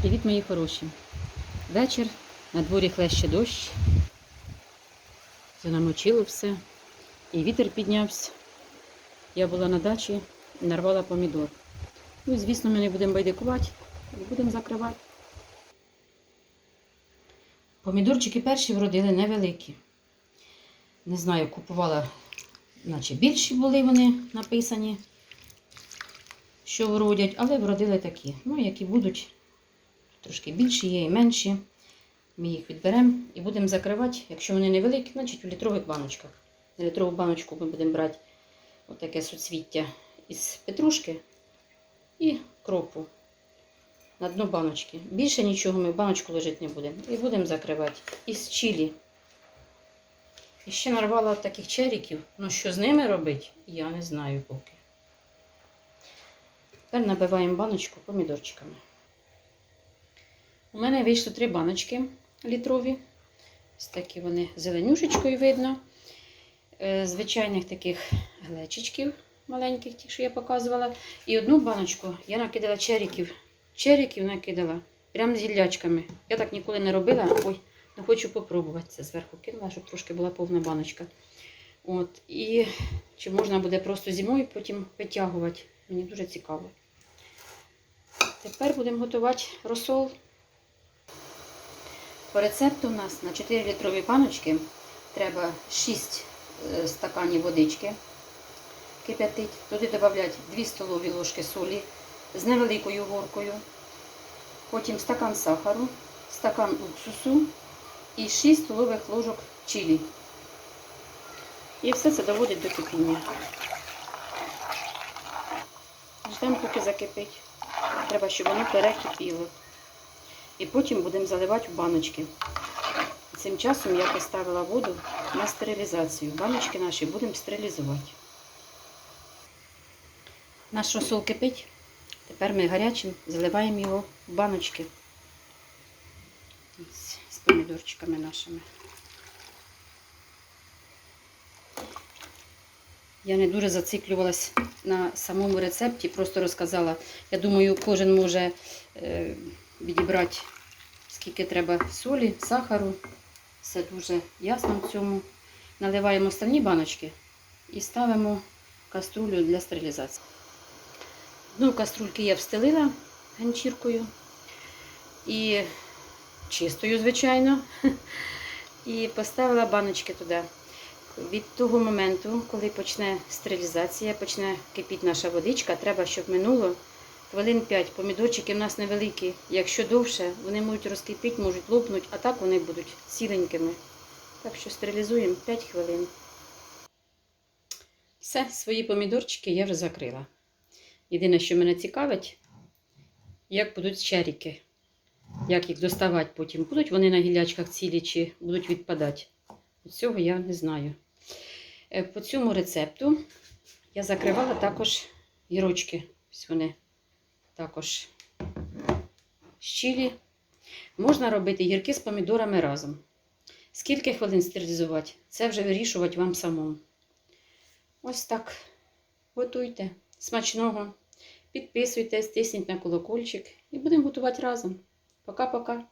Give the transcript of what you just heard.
Привіт, мої хороші. Вечір, на дворі хлеще дощ. Занамочило все. І вітер піднявся. Я була на дачі і нарвала помідор. Ну, звісно, ми не будемо байдикувати, і будемо закривати. Помідорчики перші вродили невеликі. Не знаю, купувала, наче більші були вони написані, що вродять, але вродили такі. Ну, які будуть трошки більші є і менші. Ми їх відберемо і будемо закривати. Якщо вони невеликі, значить у літрових баночках. На літрову баночку ми будемо брати отаке суцвіття із петрушки і кропу на дно баночки. Більше нічого ми в баночку ложити не будемо. І будемо закривати із чилі. І ще нарвала таких черіків. Ну що з ними робити, я не знаю поки. Тепер набиваємо баночку помідорчиками. У мене вийшло три баночки літрові. Ось такі вони зеленюшечкою видно. Е, Звичайних таких глечичків маленьких, ті, що я показувала. І одну баночку я накидала черіків. Черіків накидала прямо з гіллячками. Я так ніколи не робила. Ой, не хочу попробувати це зверху кинула, щоб трошки була повна баночка. От, і чи можна буде просто зимою потім витягувати. Мені дуже цікаво. Тепер будемо готувати розсол. По рецепту у нас на 4 літрові паночки треба 6 е, стаканів водички кип'ятить. Туди додати 2 столові ложки солі з невеликою горкою. Потім стакан сахару, стакан уксусу і 6 столових ложок чилі. І все це доводить до кипіння. Ждемо, поки закипить. Треба, щоб воно перекипіло. І потім будемо заливати в баночки. Цим часом я поставила воду на стерилізацію. Баночки наші будемо стерилізувати. Наш розсол кипить. Тепер ми гарячим заливаємо його в баночки з помідорчиками нашими. Я не дуже зациклювалась на самому рецепті, просто розказала. Я думаю, кожен може е, відібрати, скільки треба солі, сахару. Все дуже ясно в цьому. Наливаємо останні баночки і ставимо каструлю для стерилізації. Дно каструльки я встелила ганчіркою і чистою, звичайно. І поставила баночки туди. Від того моменту, коли почне стерилізація, почне кипіти наша водичка, треба, щоб минуло хвилин 5. Помідорчики в нас невеликі. Якщо довше, вони можуть розкипіти, можуть лопнути, а так вони будуть ціленькими. Так що стерилізуємо 5 хвилин. Все, свої помідорчики я вже закрила. Єдине, що мене цікавить, як будуть черіки. Як їх доставати потім. Будуть вони на гілячках цілі чи будуть відпадати. Цього я не знаю. Е, По цьому рецепту я закривала також гірочки. Ось вони також щілі. Можна робити гірки з помідорами разом. Скільки хвилин стерилізувати, це вже вирішувати вам самому. Ось так. Готуйте. Смачного. Підписуйтесь, тисніть на колокольчик і будемо готувати разом. Пока-пока.